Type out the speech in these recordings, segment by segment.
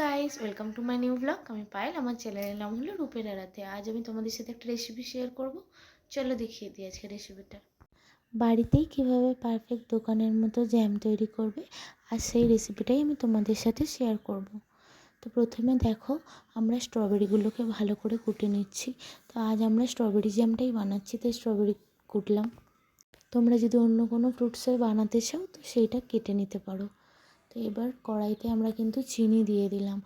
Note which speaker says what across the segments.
Speaker 1: Guys welcome to my new blog আমি পায়েল, আমার চ্যানেলের নাম হলো রূপের আরাতে আজ আমি তোমাদের সাথে একটা রেসিপি শেয়ার করব। চলো দেখিয়ে দিই আজকে রেসিপিটা বাড়িতেই কীভাবে পারফেক্ট দোকানের মতো জ্যাম তৈরি করবে, আর সেই রেসিপিটাই আমি তোমাদের সাথে শেয়ার করব। তো প্রথমে দেখো, আমরা স্ট্রবেরিগুলোকে ভালো করে কুটে নিচ্ছি। তো আজ আমরা স্ট্রবেরি জ্যামটাই বানাচ্ছি, তাই স্ট্রবেরি কুটলাম। তোমরা যদি অন্য কোনো ফ্রুটসের বানাতে চাও, তো সেইটা কেটে নিতে পারো। তো এবার কড়াইতে আমরা কিন্তু চিনি দিয়ে দিলাম।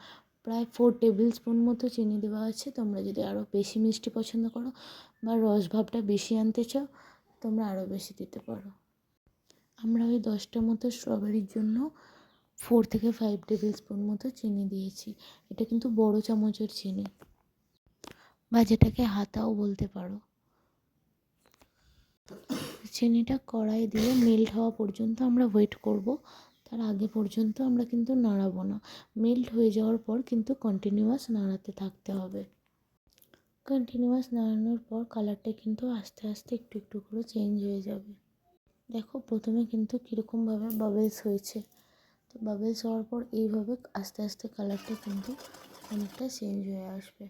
Speaker 1: প্রায় ফোর টেবিল স্পুন মতো চিনি দেওয়া আছে। তোমরা যদি আরও বেশি মিষ্টি পছন্দ করো বা রস ভাবটা বেশি আনতে চাও, তোমরা আরও বেশি দিতে পারো। আমরা ওই দশটা মতো স্ট্রবেরির জন্য ফোর থেকে ফাইভ টেবিল স্পুন মতো চিনি দিয়েছি। এটা কিন্তু বড় চামচের চিনি। বা যেটাকে হাতাও বলতে পারো। চিনিটা কড়াই দিয়ে মেল্ট হওয়া পর্যন্ত আমরা ওয়েট করব। তার আগে পর্যন্ত আমরা কিন্তু নাড়াবো না। মেল্ট হয়ে যাওয়ার পর কিন্তু কন্টিনিউয়াস নাড়াতে থাকতে হবে। কন্টিনিউয়াস নাড়ানোর পর কালারটা কিন্তু আস্তে আস্তে একটু একটু করে চেঞ্জ হয়ে যাবে। দেখো, প্রথমে কিন্তু কীরকমভাবে বাবেলস হয়েছে। তো বাবেলস হওয়ার পর এইভাবে আস্তে আস্তে কালারটা কিন্তু অনেকটা চেঞ্জ হয়ে আসবে।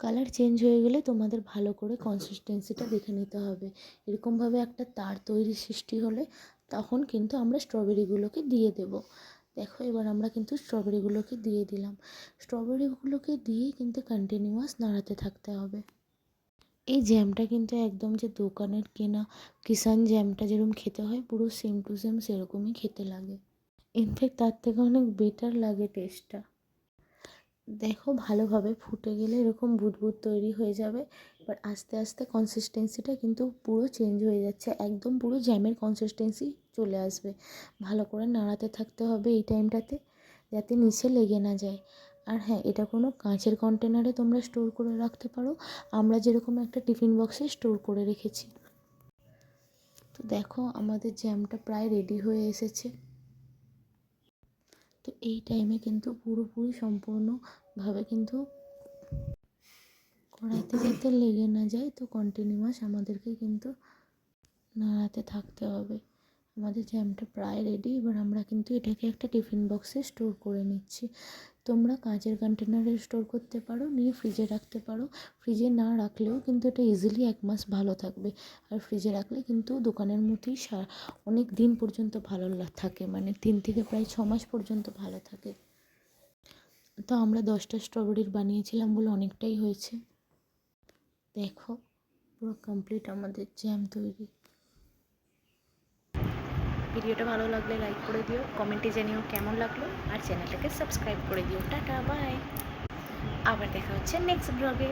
Speaker 1: কালার চেঞ্জ হয়ে গেলে তোমাদের ভালো করে কনসিস্টেন্সিটা দেখে নিতে হবে। এরকমভাবে একটা তার তৈরি সৃষ্টি হলে তখন কিন্তু আমরা স্ট্রবেরিগুলোকে দিয়ে দেব। দেখো এবার আমরা কিন্তু স্ট্রবেরিগুলোকে দিয়ে দিলাম। স্ট্রবেরিগুলোকে দিয়ে কিন্তু কন্টিনিউয়াস নাড়াতে থাকতে হবে। এই জ্যামটা কিন্তু একদম যে দোকানের কেনা কিষান জ্যামটা যেরকম খেতে হয়, পুরো সেম টু সেম সেরকমই খেতে লাগে। ইনফ্যাক্ট তার থেকে অনেক বেটার লাগে টেস্টটা দেখো ভালোভাবে ফুটে গেলে এরকম বুদবুদ তৈরি হয়ে যাবে। এবার আস্তে আস্তে কনসিস্টেন্সিটা কিন্তু পুরো চেঞ্জ হয়ে যাচ্ছে। একদম পুরো জ্যামের কনসিস্টেন্সি চলে আসবে। ভালো করে নাড়াতে থাকতে হবে এই টাইমটাতে যাতে নিচে লেগে না যায়। আর হ্যাঁ এটা কোনো কাঁচের কন্টেনারে তোমরা স্টোর করে রাখতে পারো। আমরা যেরকম একটা টিফিন বক্সে স্টোর করে রেখেছি। তো দেখো আমাদের জ্যামটা প্রায় রেডি হয়ে এসেছে। তো এই টাইমে কিন্তু পুরোপুরি সম্পূর্ণভাবে কিন্তু কড়াইতে যাতে লেগে না যায়, তো কন্টিনিউয়াস আমাদেরকে কিন্তু নাড়াতে থাকতে হবে। আমাদের জ্যামটা প্রায় রেডি এবার আমরা কিন্তু এটাকে একটা টিফিন বক্সে স্টোর করে নিচ্ছি। তোমরা কাঁচের কন্টেনারে স্টোর করতে পারো, নিয়ে ফ্রিজে রাখতে পারো। ফ্রিজে না রাখলেও কিন্তু এটা ইজিলি এক মাস ভালো থাকবে। আর ফ্রিজে রাখলে কিন্তু দোকানের মতোই অনেক দিন পর্যন্ত ভালো থাকে। মানে তিন থেকে প্রায় ছ মাস পর্যন্ত ভালো থাকে। তো আমরা দশটা স্ট্রবেরির বানিয়েছিলাম বলে অনেকটাই হয়েছে। দেখো, পুরো কমপ্লিট আমাদের জ্যাম তৈরি। ভিডিওটা ভালো লাগলে লাইক করে দিও কমেন্টে জানিও কেমন লাগল, আর চ্যানেলটাকে সাবস্ক্রাইব করে দিও। টাটা বাই আবার দেখা হচ্ছে নেক্সট ব্লগে